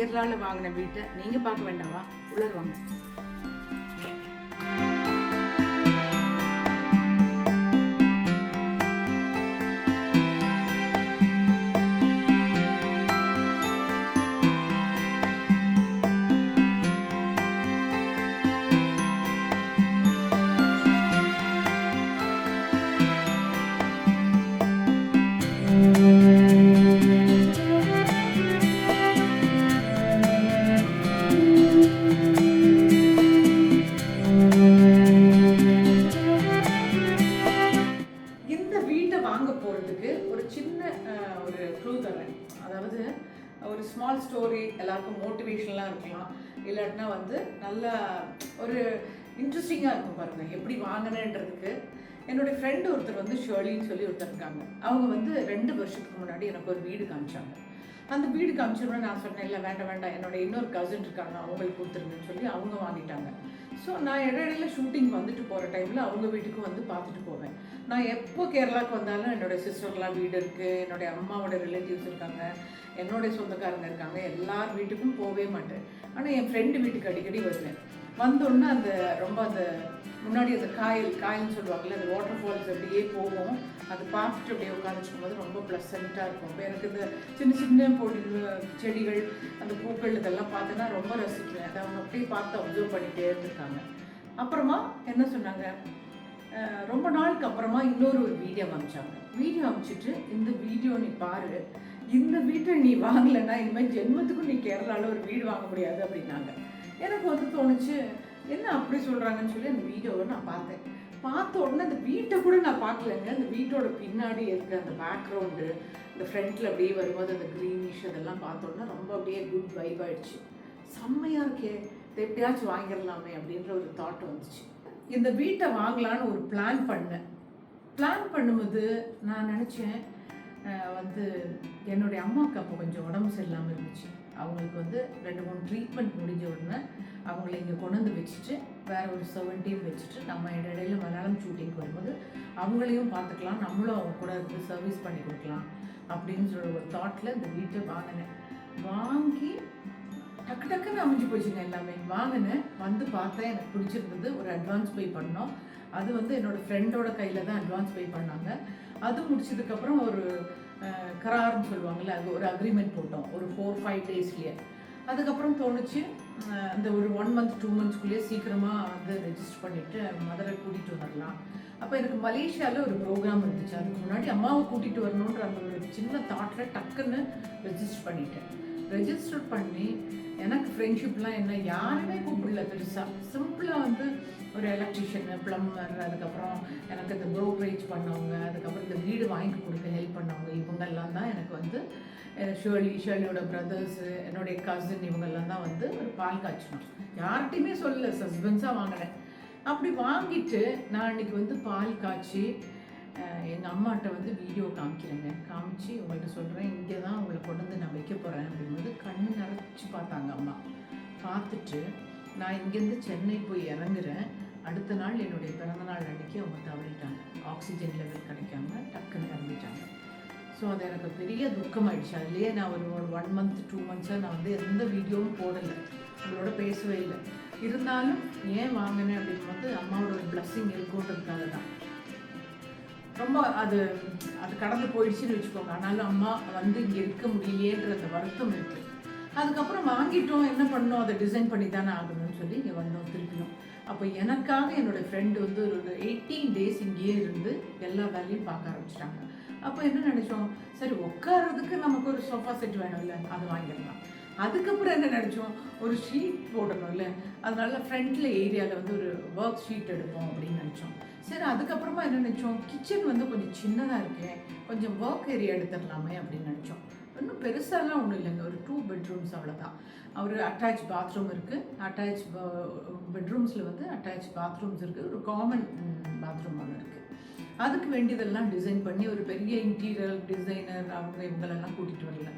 கேரளாவில் வாங்கின வீட்டை நீங்கள் பார்க்க வேண்டாமா? உலர் வாங்க. வாங்க போகிறதுக்கு ஒரு சின்ன ஒரு க்ளூ தரேன். அதாவது ஒரு ஸ்மால் ஸ்டோரி எல்லாருக்கும் மோட்டிவேஷனலாக இருக்கலாம். இல்லாட்டினா வந்து நல்ல ஒரு இன்ட்ரெஸ்டிங்காக இருக்கும் பாருங்கள் எப்படி வாங்கினேன்றதுக்கு. என்னுடைய ஃப்ரெண்டு ஒருத்தர் வந்து ஷேர்லின்னு சொல்லி ஒருத்தர் இருக்காங்க. அவங்க வந்து ரெண்டு வருஷத்துக்கு முன்னாடி எனக்கு ஒரு வீடு காமிச்சாங்க. அந்த வீடு காமிச்சோடனே நான் சொன்னேன் இல்லை வேண்டாம் வேண்டாம். என்னோட இன்னொரு கசின் இருக்காங்க. அவங்களுக்கு கொடுத்துருங்கன்னு சொல்லி அவங்க வாங்கிட்டாங்க. ஸோ நான் இடையில ஷூட்டிங் வந்துட்டு போகிற டைமில் அவங்க வீட்டுக்கு வந்து பார்த்துட்டு போவேன். நான் எப்போ கேரளாவுக்கு வந்தாலும் என்னோட சிஸ்டர்லாம் வீடு இருக்குது என்னுடைய அம்மாவோட ரிலேட்டிவ்ஸ் இருக்காங்க என்னுடைய சொந்தக்காரங்க இருக்காங்க எல்லார் வீட்டுக்கும் போகவே மாட்டேன். ஆனால் என் ஃப்ரெண்டு வீட்டுக்கு அடிக்கடி வருவேன். வந்தோடனே அந்த ரொம்ப அந்த முன்னாடி அந்த காயல் காயல்னு சொல்லுவாங்கல்ல அந்த வாட்டர் ஃபால்ஸ் அப்படியே போகும். அது பார்த்துட்டு அப்படியே உட்காந்துச்சுக்கும் போது ரொம்ப ப்ளசண்ட்டாக இருக்கும். இப்போ எனக்கு இந்த சின்ன சின்ன பொடி செடிகள் அந்த பூக்கள் இதெல்லாம் பார்த்தேன்னா ரொம்ப ரசிப்பேன். அதை அவங்க அப்படியே பார்த்து அப்சர்வ் பண்ணிகிட்டே இருந்திருக்காங்க. அப்புறமா என்ன சொன்னாங்க? ரொம்ப நாளுக்கு அப்புறமா இன்னொரு ஒரு வீடியோ அமைச்சாங்க. வீடியோ அமைச்சிட்டு இந்த வீடியோ நீ பாரு. இந்த வீட்டை நீ வாங்கலைன்னா இனிமேல் ஜென்மத்துக்கும் நீ கேரளாவில் ஒரு வீடு வாங்க முடியாது அப்படின்னாங்க. எனக்கு வந்து தோணுச்சு என்ன அப்படி சொல்கிறாங்கன்னு சொல்லி அந்த வீடியோவை நான் பார்த்தேன். பார்த்த உடனே அந்த வீட்டை கூட நான் பார்க்கலங்க. அந்த வீட்டோட பின்னாடி இருக்க அந்த பேக்ரவுண்டு இந்த ஃப்ரண்ட்டில் அப்படியே வரும்போது அந்த க்ரீனிஷ் அதெல்லாம் பார்த்த உடனே ரொம்ப அப்படியே குட் வைப் ஆகிடுச்சு செம்மையாக இருக்கே. இதை எப்படியாச்சும் வாங்கிடலாமே அப்படின்ற ஒரு தாட் வந்துச்சு. இந்த வீட்டை வாங்கலான்னு ஒரு பிளான் பண்ணேன். பிளான் பண்ணும்போது நான் நினச்சேன் வந்து என்னுடைய அம்மாவுக்கு அப்போ கொஞ்சம் உடம்பு சரியில்லாமல் இருந்துச்சு. அவங்களுக்கு வந்து ரெண்டு மூணு ட்ரீட்மெண்ட் முடிஞ்ச உடனே அவங்கள இங்கே கொண்டு வந்து வச்சுட்டு வேற ஒரு செவன்டீன் வச்சுட்டு நம்ம இடையில மலையாளம் ஷூட்டிங் வரும்போது அவங்களையும் பார்த்துக்கலாம் நம்மளும் அவங்க கூட இருந்து சர்வீஸ் பண்ணி கொடுக்கலாம் அப்படின்னு சொல்கிற ஒரு தாட்டில் இந்த வீட்டை வாங்கினேன். வாங்கி டக்கு டக்குன்னு அமைஞ்சு போச்சுங்க எல்லாமே. வாங்கினேன் வந்து பார்த்தேன் எனக்கு பிடிச்சிருந்தது ஒரு அட்வான்ஸ் பே பண்ணோம். அது வந்து என்னோடய ஃப்ரெண்டோட கையில் தான் அட்வான்ஸ் பே பண்ணாங்க. அது முடிச்சதுக்கப்புறம் ஒரு கரார்னு சொல்லுவாங்கள்ல அது ஒரு அக்ரிமெண்ட் போட்டோம். ஒரு ஃபோர் ஃபைவ் டேஸ்லேயே அதுக்கப்புறம் தோணுச்சு அந்த ஒரு ஒன் மந்த் டூ மந்த்ஸ்க்குள்ளேயே சீக்கிரமாக வந்து ரெஜிஸ்டர் பண்ணிவிட்டு மதுரை கூட்டிகிட்டு வரலாம். அப்போ எனக்கு மலேசியாவில் ஒரு ப்ரோக்ராம் இருந்துச்சு. அதுக்கு முன்னாடி அம்மாவை கூட்டிகிட்டு வரணுன்ற அந்த ஒரு சின்ன தாட்டில் டக்குன்னு ரெஜிஸ்டர் பண்ணிட்டேன். ரெஜிஸ்டர் பண்ணி எனக்கு ஃப்ரெண்ட்ஷிப்லாம் என்ன யாருமே கூப்பிடல பெருசாக சிம்பிளாக வந்து ஒரு எலக்ட்ரிஷியனு ப்ளம்பர் அதுக்கப்புறம் எனக்கு இந்த ப்ரோக்கரேஜ் பண்ணவங்க அதுக்கப்புறம் இந்த வீடு வாங்கி கொடுக்க ஹெல்ப் பண்ணவங்க இவங்கெல்லாம் தான் எனக்கு வந்து ஷேர்லி ஷேர்லியோட பிரதர்ஸு என்னுடைய கசின் இவங்கெல்லாம் தான் வந்து ஒரு பால் காய்ச்சணும் யார்கிட்டையுமே சொல்லல சஸ்பென்ஸாக வாங்கினேன். அப்படி வாங்கிட்டு நான் இன்னைக்கு வந்து பால் காய்ச்சி எங்கள் அம்மாட்ட வந்து வீடியோ காமிக்கிறேங்க. காமிச்சு உங்கள்கிட்ட சொல்கிறேன் இங்கே தான் உங்களை கொண்டு வந்து நான் வைக்க போகிறேன் அப்படிங்கும்போது கண் நிறச்சி பார்த்தாங்க அம்மா. பார்த்துட்டு நான் இங்கேருந்து சென்னை போய் இறங்குறேன். அடுத்த நாள் என்னுடைய பிறந்தநாள் அன்றைக்கி அவங்க தவறிட்டாங்க. ஆக்சிஜன் லெவல் கிடைக்காம டக்குன்னு இறந்துட்டாங்க. ஸோ அது எனக்கு பெரிய துக்கமாயிடுச்சு. அதுலேயே நான் ஒரு ஒரு ஒன் மந்த் டூ மந்த்ஸாக நான் வந்து எந்த வீடியோவும் போடலை. அவங்களோட பேசவே இல்லை. இருந்தாலும் ஏன் வாங்கினேன் அப்படிங்கும்போது அம்மாவோட ஒரு பிளஸ்ஸிங் இருக்குன்றதுக்காக தான். ரொம்ப அது அது கடந்து போயிடுச்சுன்னு வச்சுக்கோங்க. ஆனாலும் அம்மா வந்து இங்கே இருக்க முடியலையேன்ற அந்த வருத்தம் இருக்குது அதுக்கப்புறம் வாங்கிட்டோம். என்ன பண்ணோம் அதை டிசைன் பண்ணி தானே ஆகணும்னு சொல்லி இங்கே வந்தோம் திருப்பியும். அப்போ எனக்காக என்னோடய ஃப்ரெண்டு வந்து ஒரு எயிட்டீன் டேஸ் இங்கேயே இருந்து எல்லா வேலையும் பார்க்க ஆரம்பிச்சிட்டாங்க. அப்போ என்ன நினச்சோம்? சரி உட்கார்றதுக்கு நமக்கு ஒரு சோஃபா செட் வேணும்ல அது வாங்கிடலாம். அதுக்கப்புறம் என்ன நினச்சோம்? ஒரு ஷீட் போடணும்ல. அதனால ஃப்ரண்ட்ல ஏரியாவில் வந்து ஒரு ஒர்க் ஷீட் எடுப்போம் அப்படின்னு நினச்சோம். சரி அதுக்கப்புறமா என்ன நினச்சோம்? கிச்சன் வந்து கொஞ்சம் சின்னதாக இருக்கேன் கொஞ்சம் ஒர்க் ஏரியா எடுத்துடலாமே அப்படின்னு நினச்சோம். இன்னும் பெருசாலாம் ஒன்றும் இல்லைங்க. ஒரு டூ பெட்ரூம்ஸ் அவ்வளோதான் ஒரு அட்டாச் பாத்ரூம் இருக்குது அட்டாச் பெட்ரூம்ஸில் வந்து அட்டாச் பாத்ரூம்ஸ் இருக்குது ஒரு காமன் பாத்ரூம் ஒன்று இருக்குது அதுக்கு வேண்டியதெல்லாம் டிசைன் பண்ணி ஒரு பெரிய இன்டீரியர் டிசைனர் அவங்க இவங்களெல்லாம் கூட்டிகிட்டு வரல.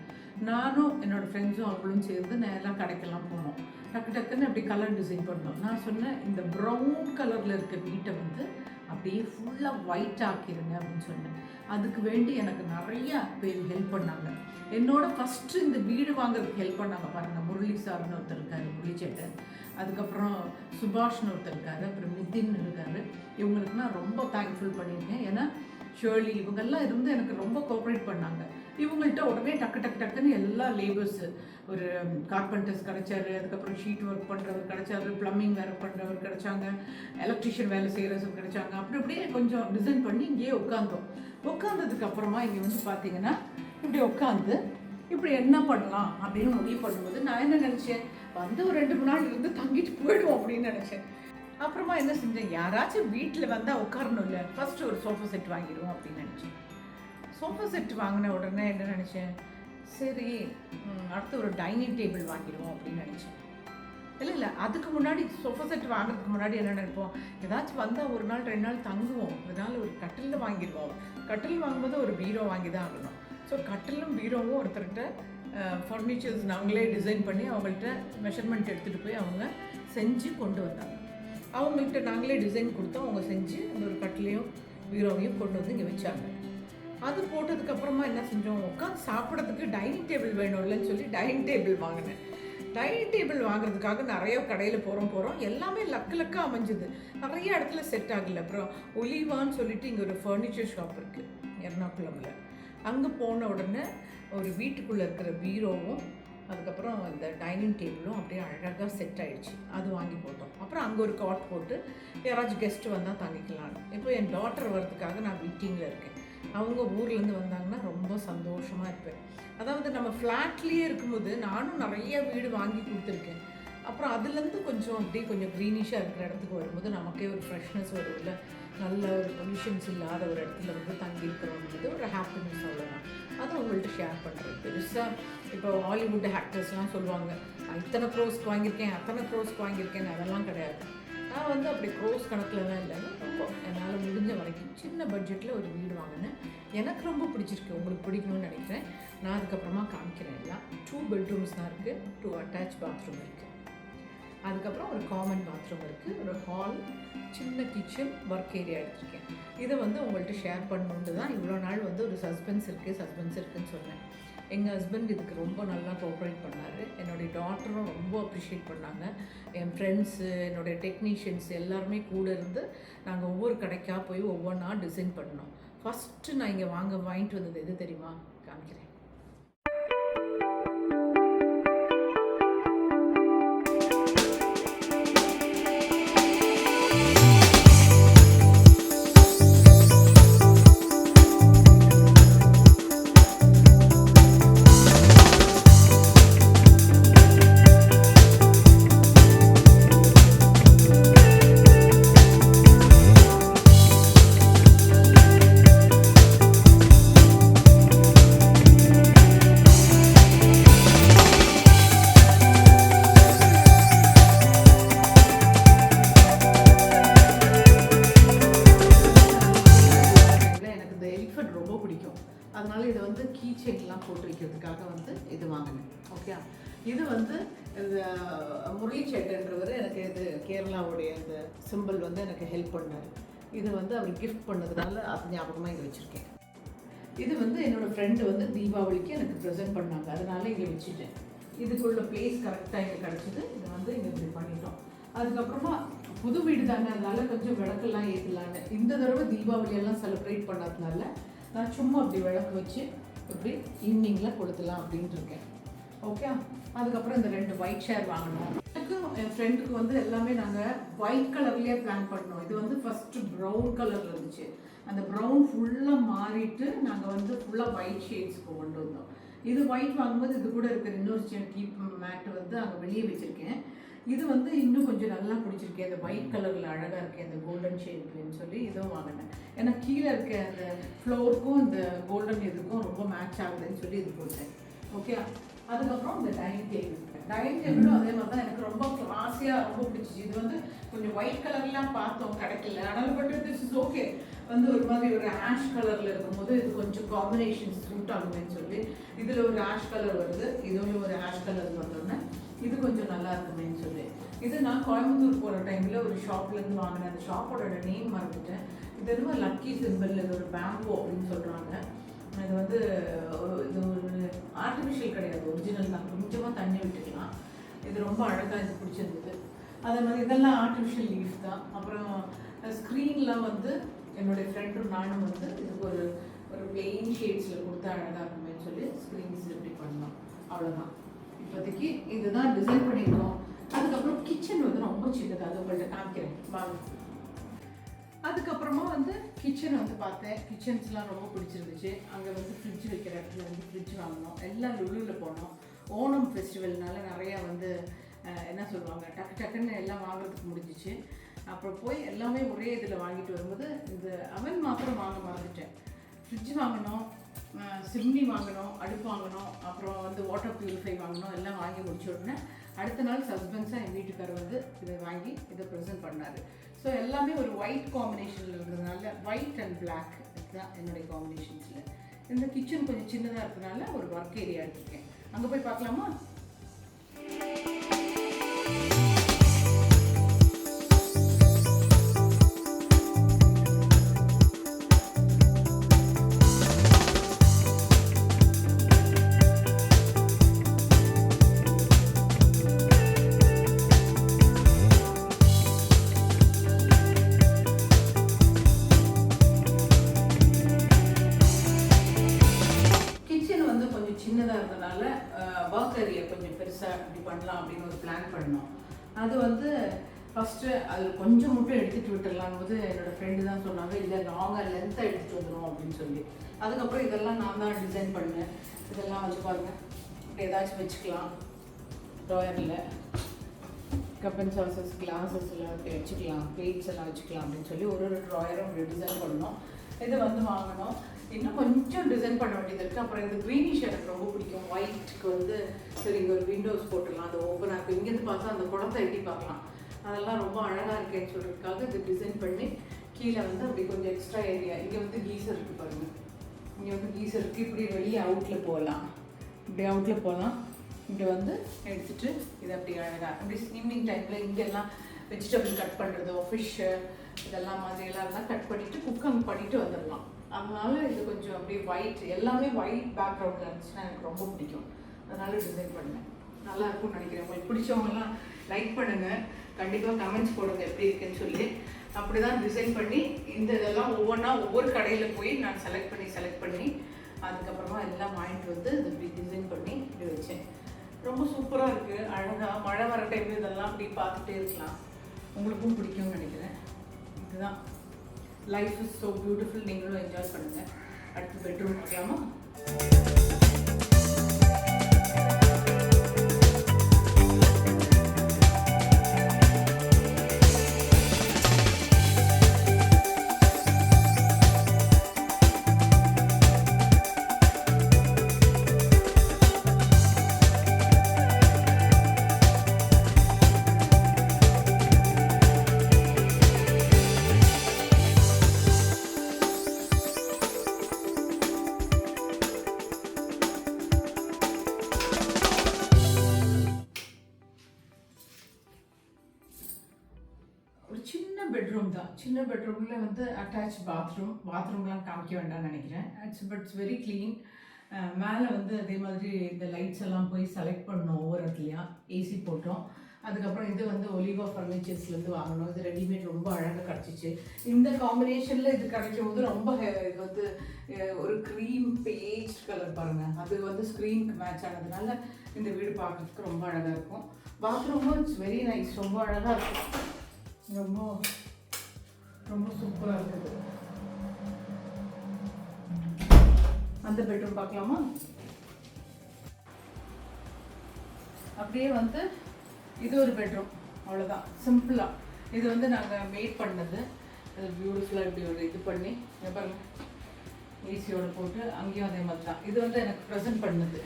நானும் என்னோடய ஃப்ரெண்ட்ஸும் அவங்களும் சேர்ந்து நேராக கடைக்கெல்லாம் போனோம். டக்கு டக்குன்னு அப்படி கலர் டிசைன் பண்ணோம். நான் சொன்னேன் இந்த ப்ரௌன் கலரில் இருக்க வீட்டை வந்து அப்படியே ஃபுல்லாக ஒயிட் ஆக்கிடுங்க அப்படின்னு சொன்னேன். அதுக்கு வேண்டி எனக்கு நிறைய பேர் ஹெல்ப் பண்ணாங்க. என்னோட ஃபஸ்ட்டு இந்த வீடு வாங்குறதுக்கு ஹெல்ப் பண்ணாங்க பாருங்கள் முரளி சார்னு ஒருத்தர் இருக்காரு முரளிச்சேட்டர் அதுக்கப்புறம் சுபாஷ்னு ஒருத்தர் இருக்காரு அப்புறம் நிதின் இருக்காரு. இவங்களுக்கு நான் ரொம்ப தேங்க்ஃபுல் பண்ணியிருக்கேன். ஏன்னா ஷேர்லி இவங்கெல்லாம் இருந்து எனக்கு ரொம்ப கோஆப்ரேட் பண்ணாங்க. இவங்கள்ட்ட உடனே டக்கு டக்கு டக்குன்னு எல்லா லேபர்ஸு ஒரு கார்பெண்டர்ஸ் கிடைச்சாரு அதுக்கப்புறம் ஷீட் ஒர்க் பண்ணுறவர் கிடைச்சாரு ப்ளம்பிங் வேலை பண்ணுறவர் கிடைச்சாங்க எலக்ட்ரிஷியன் வேலை செய்கிறவர் கிடைச்சாங்க. அப்படி அப்படியே கொஞ்சம் டிசைன் பண்ணி இங்கேயே உட்காந்தோம் உட்காந்ததுக்கு அப்புறமா இங்கே வந்து பார்த்தீங்கன்னா இப்படி உட்காந்து இப்படி என்ன பண்ணலாம் அப்படின்னு முடிவு பண்ணும்போது நான் என்ன நினச்சேன் வந்து ஒரு ரெண்டு மூணு நாள் இருந்து தங்கிட்டு போயிடுவோம் அப்படின்னு நினச்சேன். அப்புறமா என்ன செஞ்சேன்? யாராச்சும் வீட்டில் வந்தால் உட்காரணும் இல்லை ஃபஸ்ட்டு ஒரு சோஃபா செட் வாங்கிடுவோம் அப்படின்னு நினச்சேன். சோஃபா செட் வாங்கின உடனே என்ன நினச்சேன்? சரி அடுத்து ஒரு டைனிங் டேபிள் வாங்கிடுவோம் அப்படின்னு நினச்சேன். இல்லை இல்லை அதுக்கு முன்னாடி சோஃபா செட் வாங்குறதுக்கு முன்னாடி என்ன நினைப்போம்? ஏதாச்சும் வந்தால் ஒரு நாள் ரெண்டு நாள் தங்குவோம். இதனால் ஒரு கட்டிலில் வாங்கிடுவோம். கட்டில் வாங்கும்போது ஒரு பீரோ வாங்கி தான் ஆகணும். ஸோ கட்டிலும் பீரோவும் ஒருத்தர்கிட்ட ஃபர்னிச்சர்ஸ் நாங்களே டிசைன் பண்ணி அவங்கள்ட்ட மெஷர்மெண்ட் எடுத்துகிட்டு போய் அவங்க செஞ்சு கொண்டு வந்தாங்க. அவங்கள்ட்ட நாங்களே டிசைன் கொடுத்தோம். அவங்க செஞ்சு அந்த ஒரு கட்டிலையும் பீரோவையும் கொண்டு வந்து இங்கே வச்சாங்க. அது போட்டதுக்கப்புறமா என்ன செஞ்சோம்? உட்காந்து சாப்பிட்றதுக்கு டைனிங் டேபிள் வேணும்லன்னு சொல்லி டைனிங் டேபிள் வாங்கினேன். டைனிங் டேபிள் வாங்குறதுக்காக நிறைய கடையில் போகிறோம் போகிறோம் எல்லாமே லக்கு லக்காக அமைஞ்சுது. நிறைய இடத்துல செட் ஆகல. அப்புறம் ஒலிவான்னு சொல்லிட்டு இங்கே ஒரு ஃபர்னிச்சர் ஷாப் இருக்குது எர்ணாகுளமில். அங்கே போன உடனே ஒரு வீட்டுக்குள்ளே இருக்கிற பீரோவும் அதுக்கப்புறம் இந்த டைனிங் டேபிளும் அப்படியே அழகாக செட் ஆகிடுச்சு அது வாங்கி போட்டோம். அப்புறம் அங்கே ஒரு காட் போட்டு யாராச்சும் கெஸ்ட்டு வந்தால் தங்கிக்கலாம் இப்போ என் டாட்டர் வர்றதுக்காக நான் வீட்டிங்கில் இருக்கேன். அவங்க ஊர்லேருந்து வந்தாங்கன்னா ரொம்ப சந்தோஷமாக இருப்பேன். அதாவது நம்ம ஃப்ளாட்லேயே இருக்கும்போது நானும் நிறைய வீடு வாங்கி கொடுத்துருக்கேன். அப்புறம் அதுலேருந்து கொஞ்சம் அப்படியே கொஞ்சம் க்ரீனிஷாக இருக்கிற இடத்துக்கு வரும்போது நமக்கே ஒரு ஃப்ரெஷ்னஸ் வரும்ல. நல்ல ஒரு பொல்யூஷன்ஸ் இல்லாத ஒரு இடத்துல வந்து தங்கியிருக்கிறோன்றது ஒரு ஹாப்பினஸ் அவ்வளோதான் அதை உங்கள்கிட்ட ஷேர் பண்ணுறது பெருசாக இப்போ ஹாலிவுட் ஆக்டர்ஸ்லாம் சொல்லுவாங்க "நான் இத்தனை க்ரோஸ்க்கு வாங்கியிருக்கேன் அத்தனை க்ரோஸ்க்கு வாங்கியிருக்கேன். அதெல்லாம் கிடையாது. நான் வந்து அப்படி க்ரோஸ் கணக்கிலலாம் இல்லைன்னா ரொம்ப என்னால் முடிஞ்ச வரைக்கும் சின்ன பட்ஜெட்டில் ஒரு வீடு வாங்கினேன். எனக்கு ரொம்ப பிடிச்சிருக்கு உங்களுக்கு பிடிக்கணும்னு நினைக்கிறேன். நான் அதுக்கப்புறமா காமிக்கிறேன் எல்லாம். டூ பெட்ரூம்ஸ் தான் இருக்குது டூ அட்டாச் பாத்ரூம் இருக்குது அதுக்கப்புறம் ஒரு காமன் பாத்ரூம் இருக்குது ஒரு ஹால் சின்ன கிச்சன் ஒர்க் ஏரியா எடுத்திருக்கேன். இதை வந்து உங்கள்கிட்ட ஷேர் பண்ணணுன்ட்டு தான் இவ்வளோ நாள் வந்து ஒரு சஸ்பென்ஸ் இருக்குது சஸ்பென்ஸ் இருக்குதுன்னு சொன்னேன். எங்கள் ஹஸ்பண்ட் இதுக்கு ரொம்ப நல்லா கோஆப்ரேட் பண்ணார். என்னுடைய டாக்டரும் ரொம்ப அப்ரிஷியேட் பண்ணாங்க. என் ஃப்ரெண்ட்ஸு என்னுடைய டெக்னீஷியன்ஸ் எல்லாருமே கூட இருந்து நாங்கள் ஒவ்வொரு கடைக்காக போய் ஒவ்வொன்றா டிசைன் பண்ணோம். ஃபஸ்ட்டு நான் இங்கே வாங்க வாங்கிட்டு வந்தது எது தெரியுமா? காமிக்கிறேன். கேரளாவுடைய அந்த சிம்பிள் வந்து எனக்கு ஹெல்ப் பண்ணார். இது வந்து அவர் கிஃப்ட் பண்ணதுனால அது ஞாபகமாக இங்கே வச்சுருக்கேன். இது வந்து என்னோடய ஃப்ரெண்டு வந்து தீபாவளிக்கு எனக்கு ப்ரெசென்ட் பண்ணாங்க. அதனால இங்கே வச்சுட்டேன். இதுக்குள்ள பிளேஸ் கரெக்டாக இங்கே கிடச்சிது. இதை வந்து இங்கே இப்படி பண்ணிட்டோம். அதுக்கப்புறமா புது வீடு தானே அதனால கொஞ்சம் விளக்கெல்லாம் ஏற்றலான்னு இந்த தடவை தீபாவளியெல்லாம் செலிப்ரேட் பண்ணதுனால நான் சும்மா அப்படி விளக்கு வச்சு இப்படி ஈவினிங்கில் கொடுத்துலாம் அப்படின்ட்டு இருக்கேன். ஓகே அதுக்கப்புறம் இந்த ரெண்டு ஒயிட் ஷேர் வாங்கினோம் எனக்கும் என் ஃப்ரெண்டுக்கு வந்து எல்லாமே நாங்கள் ஒயிட் கலர்லேயே பிளான் பண்ணோம். இது வந்து ஃபஸ்ட்டு ப்ரௌன் கலர் இருந்துச்சு. அந்த ப்ரௌன் ஃபுல்லாக மாறிட்டு நாங்கள் வந்து ஃபுல்லாக ஒயிட் ஷேட்ஸ்க்கு கொண்டு வந்தோம். இது ஒயிட் வாங்கும்போது இது கூட இருக்கிற இன்னொரு சின்ன கீப் மேட் வந்து அங்கே வெளியே வச்சுருக்கேன். இது வந்து இன்னும் கொஞ்சம் நல்லா பிடிச்சிருக்கேன். அந்த ஒயிட் கலரில் அழகாக இருக்கேன். அந்த கோல்டன் ஷேப்னு சொல்லி இதுவும் வாங்கினேன். ஏன்னா கீழே இருக்க அந்த ஃப்ளோருக்கும் இந்த கோல்டன் இதுக்கும் ரொம்ப மேட்ச் ஆகுதுன்னு சொல்லி இது போட்டேன். ஓகே அதுக்கப்புறம் இந்த டைனிங் டேபிள் டைனிங் டேபிளும் அதே மாதிரி தான் எனக்கு ரொம்ப கிளாஸியாக ரொம்ப பிடிச்சிச்சு. இது வந்து கொஞ்சம் ஒயிட் கலர்லாம் பார்த்தோம். கிடைக்கல. ஆனால் பட் திஸ் இஸ் ஓகே வந்து ஒரு மாதிரி ஒரு ஆஷ் கலரில் இருக்கும்போது இது கொஞ்சம் காம்பினேஷன் சூட் ஆகுமேன்னு சொல்லி இதில் ஒரு ஆஷ் கலர் வருது. இதுவும் ஒரு ஆஷ் கலர் வந்தோடனே இது கொஞ்சம் நல்லா இருக்குமேன்னு சொல்லி. இது நான் கோயம்புத்தூர் போகிற டைமில் ஒரு ஷாப்லேருந்து வாங்கினேன். அந்த ஷாப்போட நேம் மறந்துட்டேன். இது என்னமோ லக்கி சிம்பிள் இது ஒரு பேம்போ அப்படின்னு சொல்கிறாங்க இது வந்து ஒரு இது ஒரு ஆர்டிஃபிஷியல் கிடையாது. ஒரிஜினல் தான். கொஞ்சமாக தண்ணி விட்டுக்கலாம். இது ரொம்ப அழகாக இது பிடிச்சிருந்தது. அதே மாதிரி இதெல்லாம் ஆர்டிஃபிஷியல் லீஃப் தான். அப்புறம் ஸ்க்ரீன்லாம் வந்து என்னுடைய ஃப்ரெண்டும் நானும் வந்து இதுக்கு ஒரு ஒரு பிளெயின் ஷேட்ஸில் கொடுத்தா அழகாக இருக்குமே சொல்லி ஸ்க்ரீன்ஸ் இப்படி பண்ணோம். அவ்வளோதான் இப்போதைக்கு இதுதான் டிசைன் பண்ணியிருக்கோம். அதுக்கப்புறம் கிச்சன் வந்து ரொம்ப சின்னது அது உங்கள்கிட்ட காமிக்கிறேன். வாங்க. அதுக்கப்புறமா வந்து கிச்சன் வந்து பார்த்தேன். கிச்சன்ஸ்லாம் ரொம்ப பிடிச்சிருந்துச்சு. அங்கே வந்து ஃப்ரிட்ஜ் வைக்கிற இடத்துல வந்து ஃப்ரிட்ஜ் வாங்கினோம். எல்லாம் லுலுவில் போனோம். ஓணம் ஃபெஸ்டிவல்னால நிறையா வந்து என்ன சொல்லுவாங்க டக்கு டக்குன்னு எல்லாம் வாங்குறதுக்கு முடிஞ்சிச்சு. அப்புறம் போய் எல்லாமே ஒரே இதில் வாங்கிட்டு வரும்போது இந்த அவன் மாத்திரம் வாங்க மறந்துட்டேன். ஃப்ரிட்ஜ் வாங்கினோம் சிம்னி வாங்கினோம் அடுப்பு வாங்கினோம் அப்புறம் வந்து வாட்டர் ப்யூரிஃபை வாங்கினோம் எல்லாம் வாங்கி முடிச்ச உடனே அடுத்த நாள் சஸ்பென்ஸாக என் வீட்டுக்காரர் வந்து இதை வாங்கி இதை ப்ரெசென்ட் பண்ணார். ஸோ எல்லாமே ஒரு ஒயிட் காம்பினேஷனில் இருக்கிறதுனால ஒயிட் அண்ட் பிளாக் இதுதான் என்னுடைய காம்பினேஷன்ஸில் இந்த கிச்சன் கொஞ்சம் சின்னதாக இருக்கிறதுனால ஒரு ஒர்க் ஏரியா எடுத்துருக்கேன். அங்கே போய் பார்க்கலாமா? பண்ணலாம் அப்படின்னு ஒரு பிளான் பண்ணோம். அது வந்து ஃபஸ்ட்டு அது கொஞ்சம் மட்டும் எடுத்துகிட்டு விட்டுடலாம் போது என்னோடய ஃப்ரெண்டு தான் சொன்னாங்க இல்லை லாங்காக லென்த்தாக எடுத்துகிட்டு வந்துடும் அப்படின்னு சொல்லி. அதுக்கப்புறம் இதெல்லாம் நான் தான் டிசைன் பண்ணேன். இதெல்லாம் வந்து பாருங்கள் இப்படி ஏதாச்சும் வச்சுக்கலாம். ட்ராயரில் கப் அண்ட் சாசஸ் கிளாஸஸ் எல்லாம் வச்சுக்கலாம். பிளேட்ஸ் எல்லாம் வச்சுக்கலாம் அப்படின்னு சொல்லி ஒரு ஒரு ட்ராயரும் அப்படி டிசைன் பண்ணோம். இது வந்து வாங்கினோம். இன்னும் கொஞ்சம் டிசைன் பண்ண வேண்டியது இருக்குது அப்புறம் இந்த க்ரீனிஷ் எனக்கு ரொம்ப பிடிக்கும். ஒயிட்க்கு வந்து சரி இங்கே ஒரு விண்டோஸ் போட்டுடலாம். அது ஓப்பனாக இருக்குது இங்கேருந்து பார்த்தா அந்த குடத்தை எட்டி பார்க்கலாம். அதெல்லாம் ரொம்ப அழகாக இருக்கேன்னு சொல்கிறதுக்காக இது டிசைன் பண்ணி கீழே வந்து அப்படி கொஞ்சம் எக்ஸ்ட்ரா ஏரியா இங்கே வந்து கீசர் இருக்குது பாருங்கள் இங்கே வந்து கீசர் இருக்குது இப்படி வெளியே அவுட்டில் போகலாம். இப்படி அவுட்டில் போகலாம். இங்கே வந்து எடுத்துட்டு இது அப்படி அழகாக அப்படி ஈவினிங் டைமில் இங்கெல்லாம் வெஜிடபிள் கட் பண்ணுறதோ ஃபிஷ்ஷு இதெல்லாம் மாதிரி எல்லாம் கட் பண்ணிவிட்டு குக்கிங் பண்ணிவிட்டு வந்துடலாம். அதனால இது கொஞ்சம் அப்படியே ஒயிட் எல்லாமே ஒயிட் பேக்ரவுண்டில் இருந்துச்சுன்னா எனக்கு ரொம்ப பிடிக்கும். அதனால டிசைன் பண்ணேன். நல்லா இருக்கும்னு நினைக்கிறேன். உங்களுக்கு பிடிச்சவங்கலாம் லைக் பண்ணுங்கள் கண்டிப்பாக கமெண்ட்ஸ் போடுங்க எப்படி இருக்குன்னு சொல்லி. அப்படி தான் டிசைன் பண்ணி இந்த இதெல்லாம் ஒவ்வொன்றா ஒவ்வொரு கடையில் போய் நான் செலக்ட் பண்ணி செலக்ட் பண்ணி அதுக்கப்புறமா எல்லாம் வாங்கிட்டு வந்து இது இப்படி டிசைன் பண்ணி இப்படி வச்சேன். ரொம்ப சூப்பராக இருக்குது அழகாக மழை வர டைம் இதெல்லாம் அப்படி பார்த்துட்டே இருக்கலாம். உங்களுக்கும் பிடிக்கும்னு நினைக்கிறேன். இதுதான். லைஃப் இஸ் ஸோ பியூட்டிஃபுல் நீங்களும் என்ஜாய் பண்ணுங்கள் அடுத்து பெட்ரூம் பார்க்கலாமா பெட்ரூம் தான். சின்ன பெட்ரூமில் வந்து அட்டாச் பாத்ரூம் பாத்ரூம்லாம் காமிக்க வேண்டாம்னு நினைக்கிறேன். இட்ஸ் பட்ஸ் வெரி க்ளீன் மேலே வந்து அதே மாதிரி இந்த லைட்ஸ் எல்லாம் போய் செலக்ட் பண்ணோம் ஒவ்வொரு இடத்துலையும் ஏசி போட்டோம். அதுக்கப்புறம் இது வந்து ஒலிவா ஃபர்னிச்சர்ஸ்லேருந்து வாங்கணும் இது ரெடிமேட் ரொம்ப அழகாக கிடச்சிச்சு. இந்த காம்பினேஷனில் இது கிடைக்கும் போது ரொம்ப இது வந்து ஒரு க்ரீம் பேஜ் கலர் பாருங்கள் அது வந்து ஸ்க்ரீனுக்கு மேட்ச் ஆனதுனால இந்த வீடு பார்க்குறதுக்கு ரொம்ப அழகாக இருக்கும். பாத்ரூமும் இட்ஸ் வெரி நைஸ் ரொம்ப அழகாக இருக்கும். ரொம்ப ரொம்ப சூப்பராக இருக்குது அந்த பெட்ரூம் பார்க்கலாமா? அப்படியே வந்து இது ஒரு பெட்ரூம் அவ்வளோதான் சிம்பிளாக இது வந்து நாங்கள் மேட் பண்ணது. அது பியூட்டிஃபுல்லாக இப்படி ஒரு இது பண்ணி இங்க பாருங்க. போட்டு அங்கேயும் அதே மாதிரி தான் இது வந்து எனக்கு ப்ரெசென்ட் பண்ணது.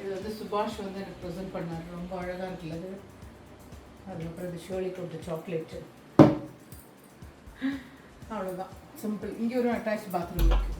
இது வந்து சுபாஷ் வந்து எனக்கு ப்ரெசென்ட் பண்ணார். ரொம்ப அழகாக இருக்குது அது? அதுக்கப்புறம் இது ஷோலி கொடுத்த சாக்லேட்டு அவ்வளோதான் சிம்பிள் இங்கே ஒரு அட்டாச் பாத்ரூம் இருக்குது